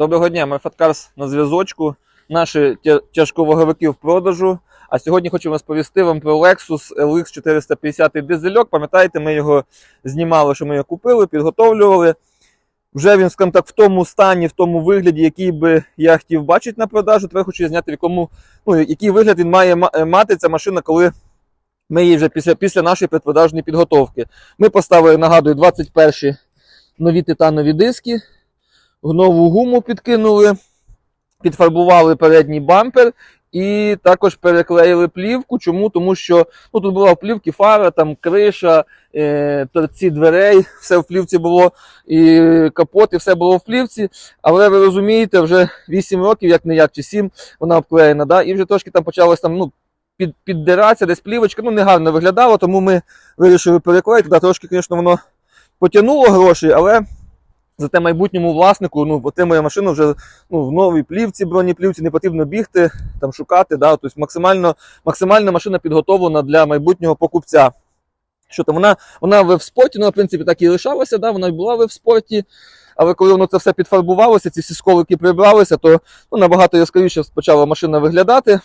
Доброго дня, ми Фаткарс на зв'язочку. Наші тя- тяжковаговики в продажу. А сьогодні хочу розповісти вам про Lexus LX 450 дизельок. Пам'ятаєте, ми його знімали, що ми його купили, підготовлювали. Вже він, скажімо так, в тому стані, в тому вигляді, який би я хотів бачити на продажу. Тепер хочу зняти, в якому, ну, який вигляд він має е, мати ця машина, коли ми її вже після, після нашої предпродажної підготовки. Ми поставили, нагадую, 21 нові титанові диски нову гуму підкинули, підфарбували передній бампер і також переклеїли плівку. Чому? Тому що ну, тут була в плівці фара, там криша, е, торці дверей, все в плівці було, і капот, і все було в плівці. Але ви розумієте, вже 8 років, як не як, чи 7, вона обклеєна, да? і вже трошки там почалось там, ну, під, піддиратися, десь плівочка, ну, негарно виглядало, тому ми вирішили переклеїти. Да, трошки, звісно, воно потягнуло гроші, але Зате майбутньому власнику ну, отримує машину вже ну, в новій плівці, бронеплівці, не потрібно бігти, там, шукати. Да? Тобто максимально, максимальна машина підготовлена для майбутнього покупця. Що там, вона, вона в веб-спорті, ну, в принципі, так і лишалася, да? вона була в веб-спорті, але коли воно це все підфарбувалося, ці всі сколики прибралися, то ну, набагато яскравіше почала машина виглядати.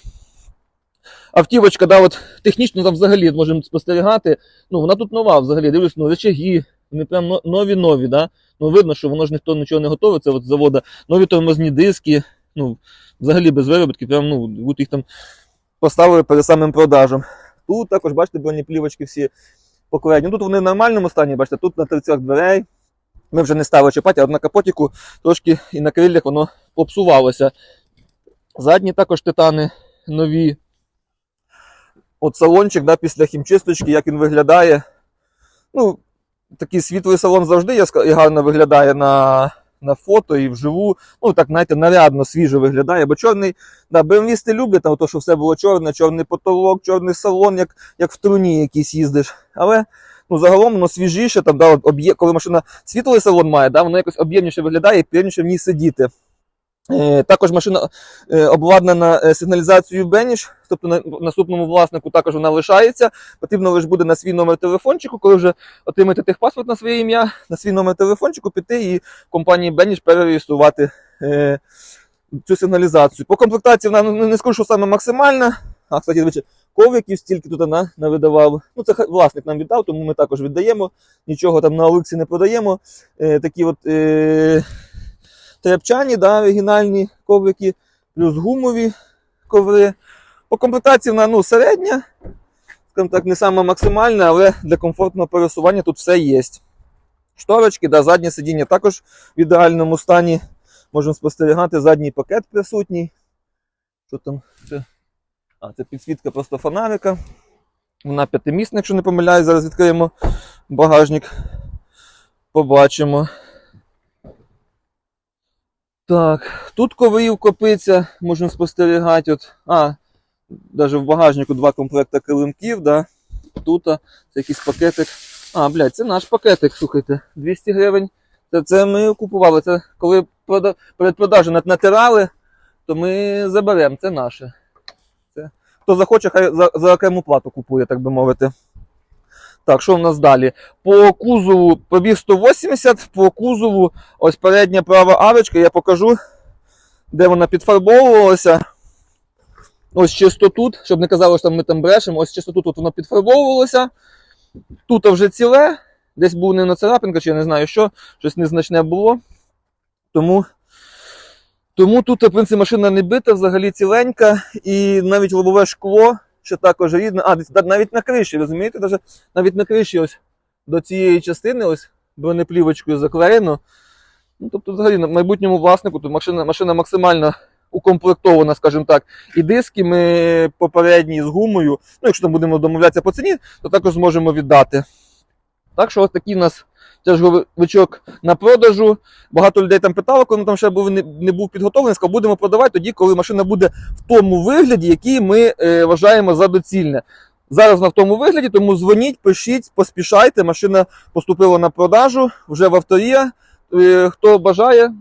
Автівочка, да, от, технічно там взагалі можемо спостерігати. Ну, вона тут нова взагалі. Дивлюсь, ну, речаги, вони прям нові-нові. Да? Ну, видно, що воно ж ніхто нічого не готове, це от завода. Нові тормозні диски, ну, взагалі без виробітки, прям, ну, їх там поставили перед самим продажем. Тут також, бачите, бронеплівочки всі поклеєні. Ну, Тут вони в нормальному стані, бачите, тут на торцях дверей. Ми вже не стали чіпати, а на капотіку трошки і на криллях воно попсувалося. Задні також титани нові. От салончик, да, після хімчисточки, як він виглядає. Ну, такий світлий салон завжди і гарно виглядає на, на фото і вживу. Ну, так, знаєте, нарядно, свіже виглядає. Бо чорний, да, BMW люблять, там, то, що все було чорне, чорний потолок, чорний салон, як, як в труні якийсь їздиш. Але ну, загалом воно свіжіше, там, да, об'є... коли машина світлий салон має, да, воно якось об'ємніше виглядає і приємніше в ній сидіти. Е, також машина е, обладнана е, сигналізацією Беніш, тобто на, наступному власнику також вона лишається. Потрібно лише буде на свій номер телефончику, коли вже отримаєте техпаспорт на своє ім'я, на свій номер телефончику піти і компанії Беніш перереєструвати цю сигналізацію. По комплектації вона ну, не скажу, що саме максимальна. А, кстати, речі, ковриків стільки тут вона видавав. Ну, це власник нам віддав, тому ми також віддаємо. Нічого там на Олексі не продаємо. Такі от тряпчані, да, оригінальні коврики, плюс гумові коври. По комплектації вона ну, середня, скажімо так, не саме максимальна, але для комфортного пересування тут все є. Шторочки, да, заднє сидіння також в ідеальному стані. Можемо спостерігати, задній пакет присутній. Що там? Це? А, це підсвітка просто фонарика. Вона п'ятимісна, якщо не помиляюсь, зараз відкриємо багажник. Побачимо. Так, тут коврів копиться, можемо спостерігати. От, а, навіть в багажнику два комплекти килимків, да. Тут а, це якийсь пакетик. А, блядь, це наш пакетик, слухайте, 200 гривень. Це, це ми купували. Це коли прода... передпродажу нат- натирали, то ми заберемо, це наше. Це... Хто захоче, хай за, за окрему плату купує, так би мовити. Так, що в нас далі? По кузову пробіг 180, по кузову ось передня права арочка, я покажу, де вона підфарбовувалася. Ось чисто тут, щоб не казали, що ми там брешемо, ось чисто тут от воно підфарбовувалося. Тут вже ціле, десь був не на царапинка, чи я не знаю що, щось незначне було. Тому, тому тут, в принципі, машина не бита, взагалі ціленька, і навіть лобове шкло, що також рідне. А, навіть на криші, розумієте? Навіть на криші ось до цієї частини, ось бронеплівочкою заклеєно. Ну, тобто, взагалі, на майбутньому власнику тут машина, машина максимально укомплектована, скажімо так. І диски ми попередні з гумою. Ну, якщо там будемо домовлятися по ціні, то також зможемо віддати. Так що ось такий у нас тяжговичок на продажу. Багато людей там питало, коли там ще був, не, не був підготовлений, сказав, будемо продавати тоді, коли машина буде в тому вигляді, який ми е, вважаємо за доцільне. Зараз вона в тому вигляді, тому дзвоніть, пишіть, поспішайте. Машина поступила на продажу вже в авторія. Е, хто бажає,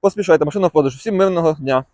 поспішайте, машина в продажу. Всім мирного дня.